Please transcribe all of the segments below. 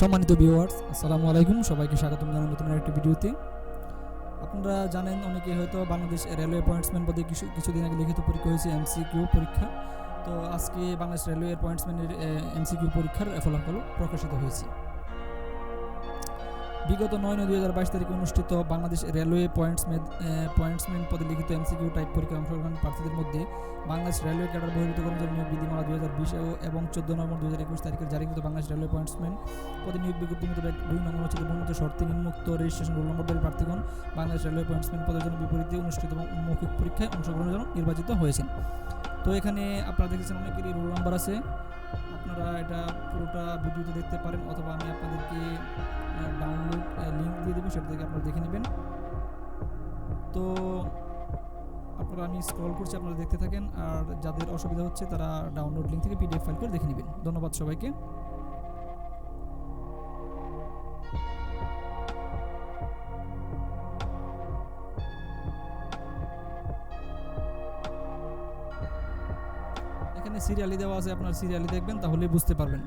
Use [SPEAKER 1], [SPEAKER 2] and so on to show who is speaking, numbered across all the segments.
[SPEAKER 1] সম্মানিত ভিউয়ার্স আসসালামু আলাইকুম। সবাইকে স্বাগতম জানাই নতুন একটি ভিডিওতে। আপনারা জানেন অনেকে হয়তো বাংলাদেশ রেলওয়ে পয়েন্টসম্যান পদে কিছু কিছুদিন আগে লিখিত পরীক্ষা হয়েছে এমসিকিউ পরীক্ষা। তো আজকে বাংলাদেশ রেলওয়ে পয়েন্টসম্যানের এমসিকিউ পরীক্ষার ফলাফল প্রকাশিত হয়েছে। বিগত নয় নয় দুই হাজার বাইশ তারিখে অনুষ্ঠিত বাংলাদেশ রেলওয়ে পয়েন্টসম্যান পয়েন্টসম্যান পদে লিখিত এমসিকিউ টাইপ পরীক্ষায় অংশগ্রহণ প্রার্থীদের মধ্যে বাংলাদেশ রেলওয়ে ক্যাডার বহির্ভূত কর্মচারী নিয়োগ হাজার বিশ এবং চোদ্দ নভেম্বর দু হাজার একুশ তারিখের জারিকৃত বাংলাদেশ রেলওয়ে পয়েন্টসম্যান পদে নিয়োগ বিজ্ঞপ্তি মোতাবেক দুই নম্বর হচ্ছে নিম্নত শর্তে নিম্মুক্ত রেজিস্ট্রেশন রোল নম্বরধারী প্রার্থীগণ বাংলাদেশ রেলওয়ে পয়েন্টসম্যান পদের জন্য বিপরীতে অনুষ্ঠিত এবং মৌখিক পরীক্ষায় অংশগ্রহণের জন্য নির্বাচিত হয়েছেন। তো এখানে আপনারা দেখেছেন অনেকেরই রোল নাম্বার আছে। আপনারা এটা পুরোটা ভিডিওতে দেখতে পারেন অথবা আমি আপনাদেরকে ডাউনলোড লিঙ্ক দিয়ে দেবো, সেটা থেকে আপনারা দেখে নেবেন। তো আপনারা আমি স্ক্রল করছি, আপনারা দেখতে থাকেন। আর যাদের অসুবিধা হচ্ছে, তারা ডাউনলোড লিঙ্ক থেকে পিডিএফ ফাইল করে দেখে নেবেন। ধন্যবাদ সবাইকে। এখানে সিরিয়ালি দেওয়া আছে, আপনার সিরিয়ালি দেখবেন তাহলে বুঝতে পারবেন।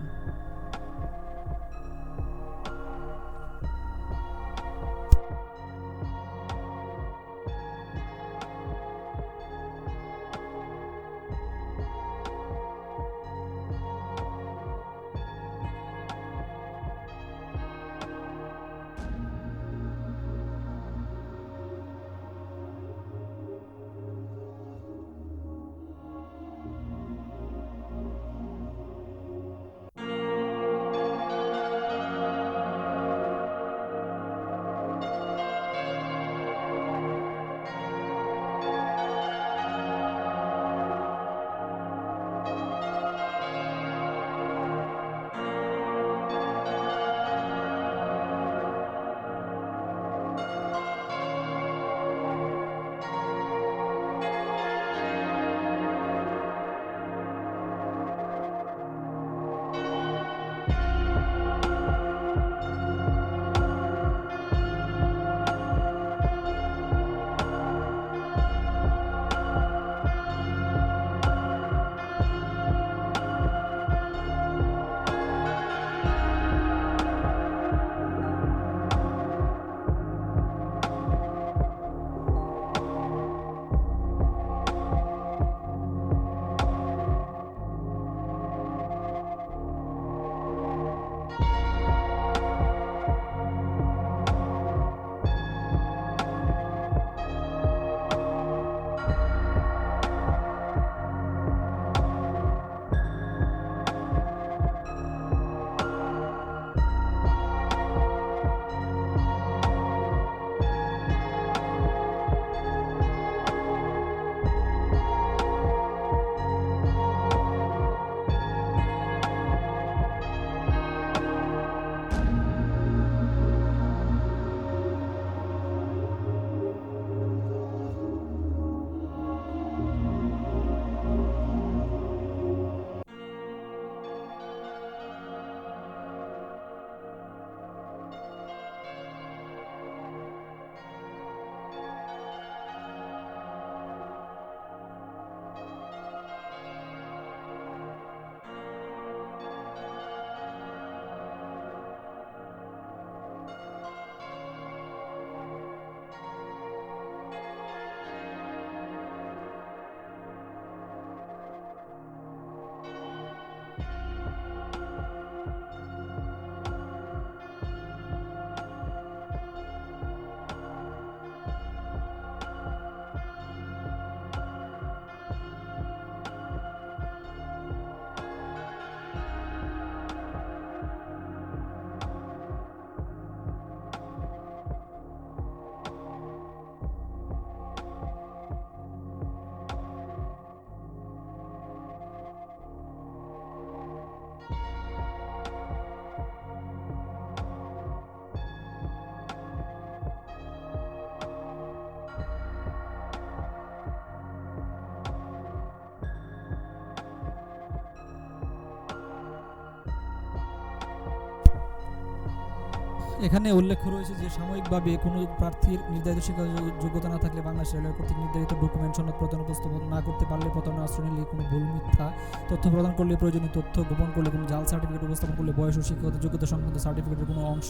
[SPEAKER 1] এখানে উল্লেখ রয়েছে যে সাময়িকভাবে কোনো প্রার্থীর নির্ধারিত শিক্ষাগত যোগ্যতা না থাকলে বাংলাদেশ রেলওয়ে কর্তৃক নির্ধারিত ডকুমেন্ট, সনদ, প্রদান উপস্থাপন না করতে পারলে প্রতারণা, আশ্রয় নিলে কোনো ভুল, মিথ্যা তথ্য প্রদান করলে প্রয়োজনীয় তথ্য গোপন করলে কোনো জাল, সার্টিফিকেট উপস্থাপন করলে বয়স ও শিক্ষাগত যোগ্যতা সংক্রান্ত সার্টিফিকেটের কোনো অংশ,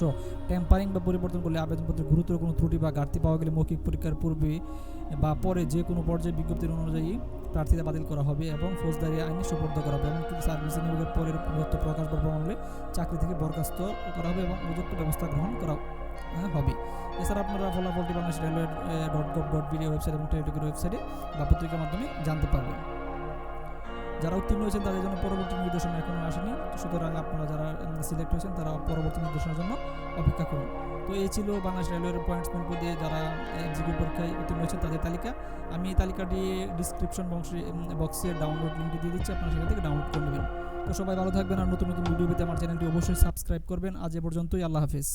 [SPEAKER 1] টেম্পারিং বা পরিবর্তন করলে আবেদনপত্রে গুরুতর কোনো ত্রুটি বা ঘাটতি পাওয়া গেলে মৌখিক পরীক্ষার পূর্বে বা পরে যে কোনো পর্যায়ে বিজ্ঞপ্তির অনুযায়ী প্রার্থীতা বাতিল করা হবে এবং ফৌজদারি আইনে সুপর্দ করা হবে। এমনকি সার্ভিসে নিয়োগের পরের প্রকাশ বা প্রমাণ হলে চাকরি থেকে বরখাস্ত করা হবে এবং উপযুক্ত ব্যবস্থা গ্রহণ করা আহ, হবে। এছাড়া আপনারা ফলাফলটি Bangladesh railway dot gov dot BD website এবং টেলিটকের ওয়েবসাইটে বা পত্রিকার মাধ্যমে জানতে পারবেন। যারা উত্তীর্ণ হয়েছেন তাদের জন্য পরবর্তী নির্দেশনা এখনও আসেনি। সুতরাং আপনারা যারা সিলেক্ট হয়েছেন তারা পরবর্তী নির্দেশনার জন্য অপেক্ষা করুন। তো এই ছিল বাংলাদেশ রেলওয়ের পয়েন্টসমেন্ট দিয়ে যারা এমসিকিউ পরীক্ষায় উত্তীর্ণ হয়েছেন তাদের তালিকা। আমি এই তালিকাটি ডিসক্রিপশন বক্সে বক্সে ডাউনলোড লিঙ্কটি দিয়ে দিচ্ছি আপনারা সেখান থেকে ডাউনলোড করে নেবেন। তো সবাই ভালো থাকবেন আর নতুন নতুন ভিডিও পেতে আমার চ্যানেলটি অবশ্যই সাবস্ক্রাইব করবেন। আজ এ পর্যন্তই, আল্লাহ হাফিজ।